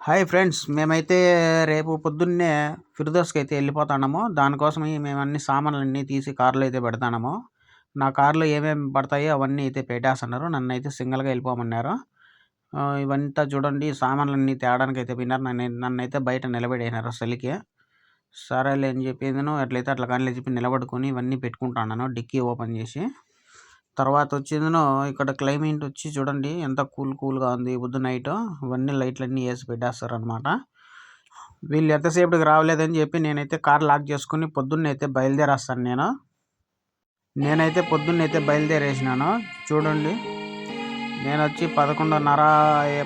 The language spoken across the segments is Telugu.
హాయ్ ఫ్రెండ్స్ మేమైతే రేపు పొద్దున్నే ఫిర్దోస్కి అయితే వెళ్ళిపోతున్నాము దానికోసం మేము అన్ని సామాన్లు అన్నీ తీసి కార్లో అయితే పెడతాము నా కార్లో ఏమేమి పడతాయో అవన్నీ అయితే పెట్టేస్తున్నారు. నన్ను అయితే సింగిల్గా వెళ్ళిపోమన్నారు. ఇవంతా చూడండి సామాన్లు అన్నీ తేడానికి అయితే పోయినారు. నన్ను నన్ను అయితే బయట నిలబెట్టేసినారు అసలుకి సరేలే అని చెప్పి నేను అట్లయితే అట్లా కానీ చెప్పి నిలబడుకొని ఇవన్నీ పెట్టుకుంటున్నాను డిక్కీ ఓపెన్ చేసి. తర్వాత వచ్చిందను ఇక్కడ క్లైమేట్ వచ్చి చూడండి ఎంత కూల్ కూల్గా ఉంది పొద్దు నైట్. ఇవన్నీ లైట్లు అన్నీ వేసి పెట్టేస్తారు అనమాట వీళ్ళు ఎంతసేపటికి రావలేదని చెప్పి నేనైతే కార్ లాక్ చేసుకుని పొద్దున్నైతే బయలుదేరేస్తాను నేను. నేనైతే పొద్దున్నైతే బయలుదేరేసినాను. చూడండి నేను వచ్చి పదకొండున్నర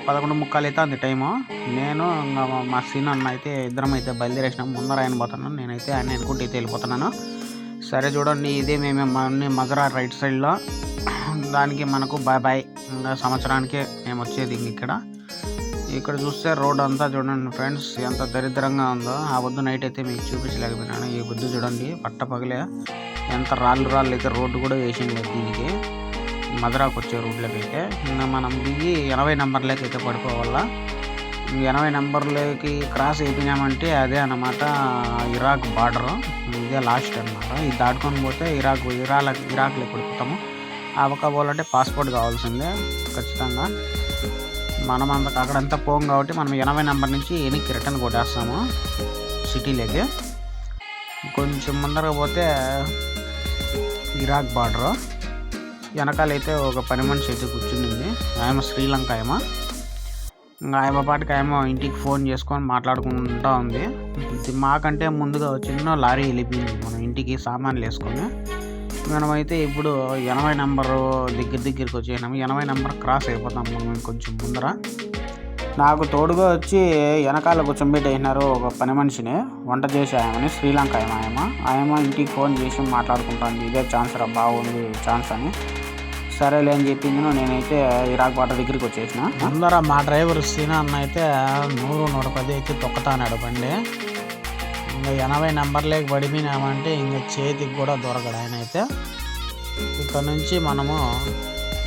పదకొండు ముక్కాలు అయితే అంది టైము. నేను ఇంకా మా- సీన్ అన్న అయితే ఇద్దరం అయితే బయలుదేరేసినాం. ముందర ఆయన పోతున్నాను నేనైతే ఆయన అనుకుంటే అయితే వెళ్ళిపోతున్నాను. సరే చూడండి ఇదే మేము మన మజరా రైట్ సైడ్లో దానికి మనకు బాయ్ బాయ్ ఇంకా సంవత్సరానికి మేము వచ్చేది ఇక్కడ. ఇక్కడ చూస్తే రోడ్ అంతా చూడండి ఫ్రెండ్స్ ఎంత దరిద్రంగా ఉందో. ఆ వద్దు నైట్ అయితే మీకు చూపించలేకపోయినాను. ఈ పొద్దు చూడండి పట్ట పగలే. ఎంత రాళ్ళు రాళ్ళు అయితే రోడ్డు కూడా వేసింది దీనికి. మధురాకు వచ్చే రూట్లోకి అయితే ఇంకా మనం దిగి ఎనభై నెంబర్లకి అయితే పడిపోవాలా ఎనభై నెంబర్లకి క్రాస్ అయిపోయినామంటే అదే అన్నమాట ఇరాక్ బార్డర్. ఇదే లాస్ట్ అన్నమాట. ఇది దాటుకొని పోతే ఇరాక్ ఇరాక్ ఇరాక్లో కొడుకుతాము అవక పోవాలంటే పాస్పోర్ట్ కావాల్సిందే ఖచ్చితంగా. మనం అంత అక్కడంతా పోం కాబట్టి మనం ఎనభై నెంబర్ నుంచి వెనక్కి రిటర్న్ కొట్టేస్తాము సిటీలోకి. కొంచెం ముందరగా పోతే ఇరాక్ బార్డర్. వెనకాలైతే ఒక పని మనిషి అయితే కూర్చునింది. ఆయమ శ్రీలంక ఏమో ఇంకా ఆయమ పాటికి ఆయమ ఇంటికి ఫోన్ చేసుకొని మాట్లాడుకుంటా ఉంది. ఇది మాకంటే ముందుగా వచ్చిన లారీ వెళ్ళిపోయింది. మనం ఇంటికి సామాన్లు వేసుకొని మనమైతే ఇప్పుడు ఎనభై నెంబరు దగ్గర దగ్గరికి వచ్చేసినాము ఎనభై నెంబర్ క్రాస్ అయిపోతాం మనం కొంచెం ముందర. నాకు తోడుగా వచ్చి వెనకాల కూర్చోబెట్టేసినారు ఒక పని మనిషిని. వంట చేసే ఆయమని శ్రీలంక ఆయమ ఆయమ ఆయమ ఇంటికి ఫోన్ చేసి మాట్లాడుకుంటాను ఇదే ఛాన్స్ రా బాగుంది ఛాన్స్ అని. సరేలే అని చెప్పింది నేనైతే ఇరాక్ వాటర్ దగ్గరికి వచ్చేసిన. ముందర మా డ్రైవర్ సీనా అన్న అయితే నూరు నూట పది అయితే తొక్కతానాడు బండి. ఇంకా ఎనభై నెంబర్లేకి పడిపోయినామంటే ఇంకా చేతికి కూడా దొరకడు ఆయన అయితే. ఇక్కడ నుంచి మనము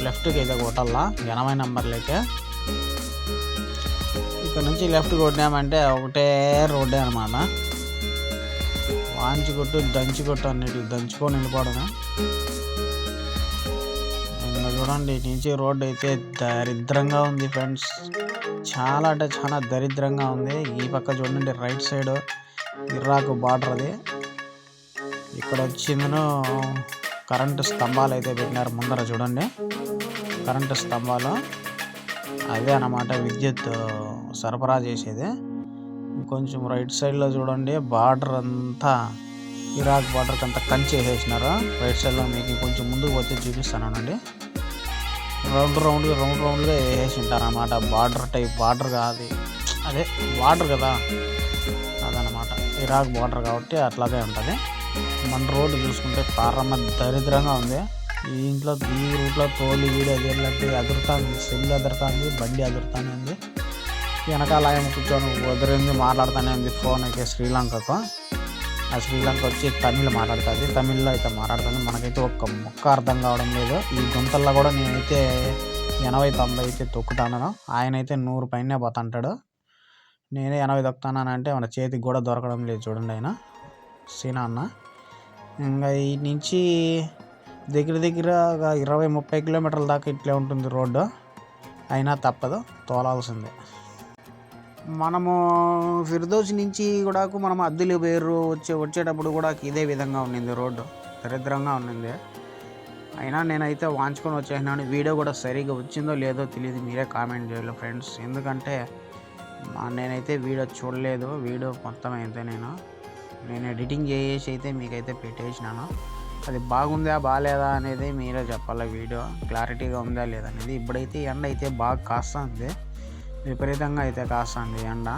లెఫ్ట్కి అయితే కొట్టాలా ఎనభై నెంబర్లకే ఇక్కడ నుంచి లెఫ్ట్ కొట్టినామంటే ఒకటే రోడ్డే అనమాట వాంచి కొట్టు దంచి కొట్టు అన్నిటి దంచుకొని వెళ్ళిపోవడమే చూడండి నుంచి రోడ్ అయితే దరిద్రంగా ఉంది ఫ్రెండ్స్. చాలా అంటే చాలా దరిద్రంగా ఉంది. ఈ పక్క చూడండి రైట్ సైడ్ ఇర్రాకు బార్డర్ అది. ఇక్కడ వచ్చిందను కరెంటు స్తంభాలు అయితే పెట్టినారు ముందర చూడండి. కరెంటు స్తంభాలు. అదే అన్నమాట విద్యుత్ సరఫరా చేసేది. కొంచెం రైట్ సైడ్లో చూడండి బార్డర్ అంతా ఇరాక్ బార్డర్కి అంతా కంచి వేసేసినారు రైట్ సైడ్లో మీకు కొంచెం ముందుకు వచ్చి చూపిస్తానండి రౌండ్ రౌండ్గా రౌండ్ రౌండ్గా వేసి ఉంటారు అన్నమాట బార్డర్ టైప్ బార్డర్ కాదు. అదే బార్డర్ కదా? అదనమాట ఇరాక్ బార్డర్ కాబట్టి అట్లాగే ఉంటుంది. మన రోడ్డు చూసుకుంటే పారమ్మ దరిద్రంగా ఉంది. ఈ ఇంట్లో ఈ రూట్లో తోలు వీడు అదేళ్ళకి అదురుతుంది. సెల్ అదురుతుంది బండి అదురుతానే ఉంది. వెనకాల ఆయన కూర్చొని వదిలింది మాట్లాడుతూనే ఉంది ఫోన్ అయితే శ్రీలంకకు. ఆ శ్రీలంక వచ్చి తమిళ్ మాట్లాడుతుంది. తమిళ్ళో అయితే మాట్లాడుతుంది. మనకైతే ఒక్క ముక్క అర్థం కావడం లేదు. ఈ గుంతల్లో కూడా నేనైతే ఎనభై తొంభై అయితే తొక్కుతాను ఆయన అయితే నూరు పైనే పోతుంటాడు. నేనే ఎనభై తొక్కుతానంటే మన చేతికి కూడా దొరకడం లేదు చూడండి ఆయన. సీనా అన్న. ఇంకా ఈ నుంచి దగ్గర దగ్గర ఒక ఇరవై ముప్పై కిలోమీటర్ల దాకా ఇట్లే ఉంటుంది రోడ్డు. అయినా తప్పదు. తోలాల్సిందే. మనము ఫిర్దోస్ నుంచి కూడా మనం అద్దెలు పేరు వచ్చే వచ్చేటప్పుడు కూడా ఇదే విధంగా ఉండింది రోడ్డు. దరిద్రంగా ఉండింది అయినా నేనైతే వాంచుకొని వచ్చేసినాను. వీడియో కూడా సరిగా వచ్చిందో లేదో తెలియదు మీరే కామెంట్ చేయాలి ఫ్రెండ్స్. ఎందుకంటే నేనైతే వీడియో చూడలేదు. వీడియో మొత్తం అయితే నేను నేను ఎడిటింగ్ చేసి అయితే మీకైతే పెట్టేసినాను. అది బాగుందా బాగాలేదా అనేది మీరే చెప్పాలి. వీడియో క్లారిటీగా ఉందా లేదా అనేది ఇప్పుడైతే ఎండ అయితే బాగా కాస్తుంది విపరీతంగా అయితే కాస్తుంది ఎండ.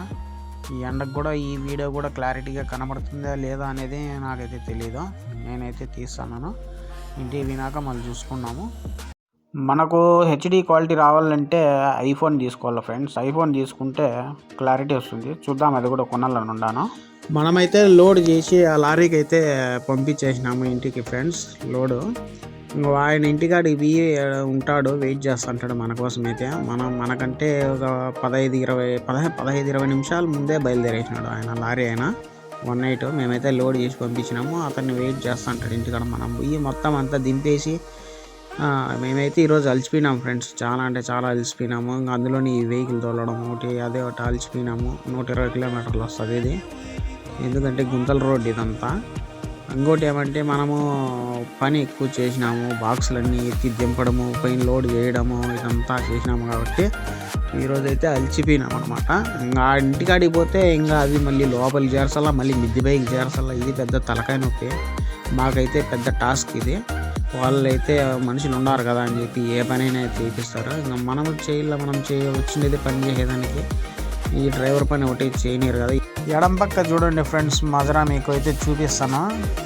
ఈ ఎండకు కూడా ఈ వీడియో కూడా క్లారిటీగా కనబడుతుందా లేదా అనేది నాకైతే తెలియదు నేనైతే తీస్తాను ఇంటికి వినాక మళ్ళీ చూసుకున్నాము మనకు హెచ్డి క్వాలిటీ రావాలంటే ఐఫోన్ తీసుకోవాలి ఫ్రెండ్స్. ఐఫోన్ తీసుకుంటే క్లారిటీ వస్తుంది. చూద్దాం అది కూడా కొనాలని ఉన్నాను. మనమైతే లోడ్ చేసి ఆ లారీకి అయితే పంపించేసినాము ఇంటికి ఫ్రెండ్స్. లోడు. ఆయన ఇంటికాడ ఇవి ఉంటాడు వెయిట్ చేస్తుంటాడు మన కోసం అయితే మనం మనకంటే ఒక పదహైదు ఇరవై పదహై పదహైదు ఇరవై నిమిషాల ముందే బయలుదేరేసినాడు ఆయన లారీ ఆయన. వన్ నైట్ మేమైతే లోడ్ చేసి పంపించినాము అతన్ని వెయిట్ చేస్తుంటాడు ఇంటికాడ. మనం పోయి మొత్తం అంతా దింపేసి మేమైతే ఈరోజు అలసిపోయినాం ఫ్రెండ్స్. చాలా అంటే చాలా అలసిపోయినాము. ఇంకా అందులోని ఈ వెహికల్ తోలడం ఒకటి అదే ఒకటి అలసిపోయినాము. నూట ఇరవై కిలోమీటర్లు వస్తుంది ఇది. ఎందుకంటే గుంతల రోడ్ ఇదంతా. ఇంకోటి ఏమంటే మనము పని ఎక్కువ చేసినాము బాక్సులన్నీ ఎత్తి దింపడము పైన లోడ్ చేయడము ఇదంతా చేసినాము కాబట్టి ఈరోజు అయితే అలసిపోయినాం అనమాట ఇంకా ఆ ఇంటికాడికి పోతే ఇంకా అవి మళ్ళీ లోపలికి చేర్చాలా మళ్ళీ మిద్ది పైకి చేర్చాలా ఇది పెద్ద తలకాయ నొప్పి. మాకైతే పెద్ద టాస్క్ ఇది. వాళ్ళైతే మనుషులు ఉన్నారు కదా అని చెప్పి ఏ పనైనా చేపిస్తారు. ఇంకా మనం చేయాల మనం చేయ వచ్చినది పని చేసేదానికి ఈ డ్రైవర్ పైన ఒకటి చేయనీరు కదా. ఎడం పక్క చూడండి ఫ్రెండ్స్ మజరా మీకు అయితే చూపిస్తాను.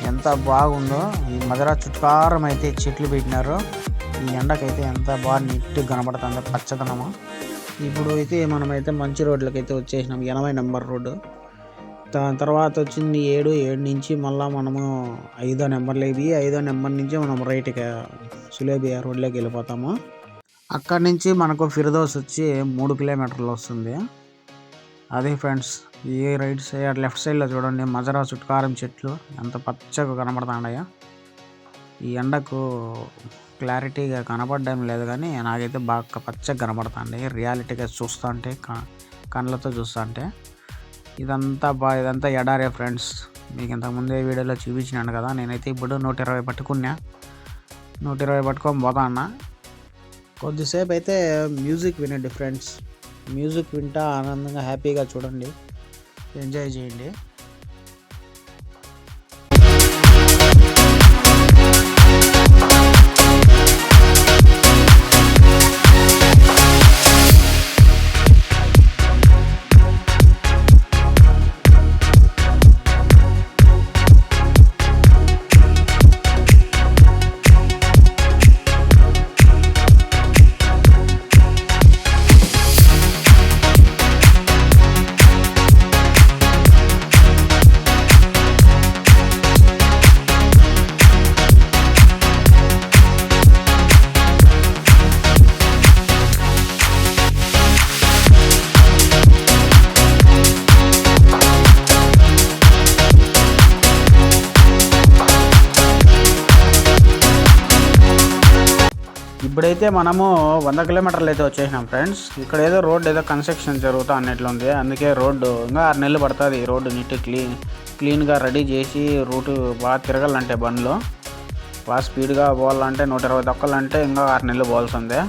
ఎంత బాగుందో. ఈ మజరా చుట్కారం అయితే చెట్లు పెట్టినారు. ఈ ఎండకైతే ఎంత బాగా నీట్గా కనబడుతుంది పచ్చదనము. ఇప్పుడు అయితే మనమైతే మంచి రోడ్లకైతే అయితే వచ్చేసినాం ఎనభై నెంబర్ రోడ్డు. దాని తర్వాత వచ్చింది ఏడు ఏడు నుంచి మళ్ళీ మనము ఐదో నెంబర్లో. ఐదో నెంబర్ నుంచి మనం రైట్కి సులేబియా రోడ్లోకి వెళ్ళిపోతాము. అక్కడి నుంచి మనకు ఫిర్దోస్ వచ్చి మూడు కిలోమీటర్లు వస్తుంది. అదే ఫ్రెండ్స్ ఈ రైట్ సైడ్ లెఫ్ట్ సైడ్లో చూడండి మజరా చుట్కారం చెట్లు ఎంత పచ్చగా కనబడుతున్నాయో. ఈ ఎండకు క్లారిటీగా కనబడడం లేదు కానీ నాకైతే బాగా పచ్చగా కనబడుతుంది. రియాలిటీగా చూస్తుంటే క- కళ్ళతో చూస్తుంటే. ఇదంతా బా ఇదంతా ఎడారే ఫ్రెండ్స్. మీకు ఇంతకుముందే వీడియోలో చూపించినాను కదా నేనైతే ఇప్పుడు నూట ఇరవై పట్టుకున్నా. నూట ఇరవై పట్టుకొని పోతా అన్న. కొద్దిసేపు అయితే మ్యూజిక్ వినండి ఫ్రెండ్స్. మ్యూజిక్ వింటా ఆనందంగా హ్యాపీగా చూడండి. ఎంజాయ్ చేయండి. ఇప్పుడైతే మనము వంద కిలోమీటర్లు అయితే వచ్చేసినాం ఫ్రెండ్స్. ఇక్కడ ఏదో రోడ్ ఏదో కన్స్ట్రక్షన్ జరుగుతా అన్నట్లుంది అందుకే రోడ్డు ఇంకా ఆరు నెలలు పడుతుంది ఈ రోడ్డు నీట్ క్లీన్ క్లీన్గా రెడీ చేసి రూట్ బాగా తిరగాలంటే బండ్లు. బాగా స్పీడ్గా పోవాలంటే నూట ఇరవై దొక్కాలంటే ఇంకా ఆరు నెలలు పోవాల్సిందే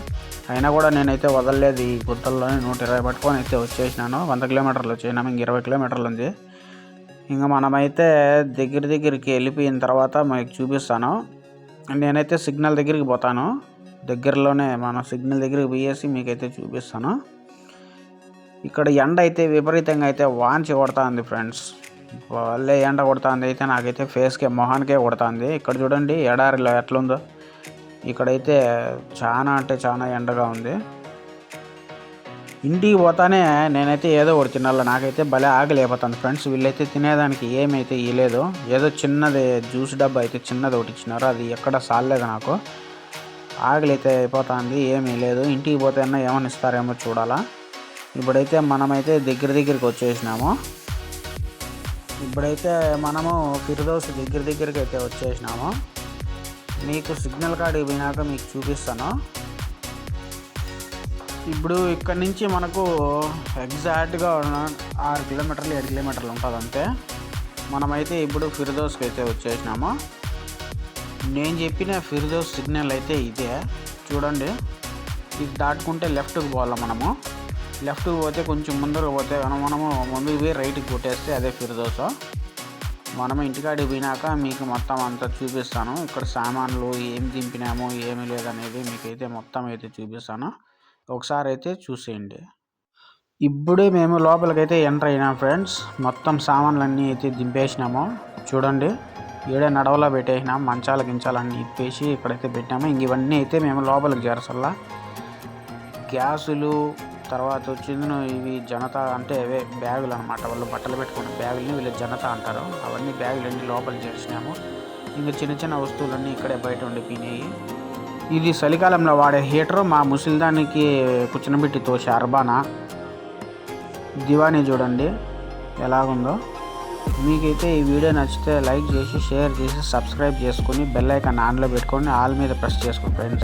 అయినా కూడా నేనైతే వదలలేదు ఈ గుర్తల్లోనే నూట ఇరవై పట్టుకొని అయితే వచ్చేసినాను. వంద కిలోమీటర్లు వచ్చేసినాము ఇంక ఇరవై కిలోమీటర్లు ఉంది. ఇంకా మనమైతే దగ్గర దగ్గరికి వెళ్ళిపోయిన తర్వాత మీకు చూపిస్తాను. నేనైతే సిగ్నల్ దగ్గరికి పోతాను. దగ్గరలోనే మన సిగ్నల్ దగ్గరికి పోయేసి మీకైతే చూపిస్తాను. ఇక్కడ ఎండ అయితే విపరీతంగా అయితే వాంచి కొడుతుంది ఫ్రెండ్స్. వాళ్ళే ఎండ కొడుతుంది అయితే నాకైతే ఫేస్కే మొహానికే కొడుతుంది. ఇక్కడ చూడండి ఎడారిలో ఎట్లుందో. ఇక్కడైతే చాలా అంటే చాలా ఎండగా ఉంది. ఇంటికి పోతానే నేనైతే ఏదో ఒకటి తినాలి. నాకైతే భలే ఆగలేకపోతుంది ఫ్రెండ్స్. వీళ్ళైతే తినేదానికి ఏమైతే ఇవ్వలేదు ఏదో చిన్నది జ్యూస్ డబ్బా అయితే చిన్నది ఒకటి ఇచ్చినారు. అది ఎక్కడ సాలేదు నాకు. ఆకలితే అయితే అయిపోతుంది ఏమీ లేదు. ఇంటికి పోతే అన్నా ఏమని ఇస్తారేమో చూడాలా. ఇప్పుడైతే మనమైతే దగ్గర దగ్గరికి వచ్చేసినాము. ఇప్పుడైతే మనము ఫిర్దోస్ దగ్గర దగ్గరికి అయితే వచ్చేసినాము. మీకు సిగ్నల్ కాడికి పోయినాక మీకు చూపిస్తాను. ఇప్పుడు ఇక్కడ నుంచి మనకు ఎగ్జాక్ట్గా ఆరు కిలోమీటర్లు ఏడు కిలోమీటర్లు ఉంటుంది అంతే మనమైతే ఇప్పుడు ఫిర్దోస్కి అయితే వచ్చేసినాము. నేను చెప్పిన ఫిర్దోస్ సిగ్నల్ అయితే ఇదే. చూడండి. ఇది దాటుకుంటే లెఫ్ట్కి పోవాలి మనము? లెఫ్ట్కి పోతే కొంచెం ముందరకు పోతే మనము ముందుకు పోయి రైట్కి కొట్టేస్తే అదే ఫిర్దోస్. మనము ఇంటికాడికి పోయినాక మీకు మొత్తం అంతా చూపిస్తాను. ఇక్కడ సామాన్లు ఏం దింపినాము ఏమి లేదనేది మీకైతే మొత్తం అయితే చూపిస్తాను. ఒకసారి అయితే చూసేయండి. ఇప్పుడే మేము లోపలికైతే ఎంటర్ అయినాం ఫ్రెండ్స్. మొత్తం సామాన్లన్నీ అయితే దింపేసినాము. చూడండి. ఈడే నడవలో పెట్టేసినాం మంచాల గించాలని ఇప్పేసి ఇక్కడైతే పెట్టాము. ఇంక ఇవన్నీ అయితే మేము లోపలికి చేరసల్లా. గ్యాసులు తర్వాత వచ్చింది ఇవి జనత అంటే అవే బ్యాగులు అనమాట వాళ్ళు బట్టలు పెట్టుకున్న బ్యాగులని వీళ్ళు జనత అంటారు. అవన్నీ బ్యాగులు అన్ని లోపల చేసినాము ఇంకా చిన్న చిన్న వస్తువులన్నీ ఇక్కడే బయట ఉండిపోయినాయి. ఇది చలికాలంలో వాడే హీటరు మా ముసిల్దానికి కూర్చునబెట్టి తోసే అర్బానా దివానీ చూడండి ఎలాగుందో. మీకైతే ఈ వీడియో నచ్చితే లైక్ చేసి షేర్ చేసి సబ్స్క్రైబ్ చేసుకుని బెల్ ఐకాన్ ఆన్లో పెట్టుకొని ఆల్ మీద ప్రెస్ చేసుకోండి ఫ్రెండ్స్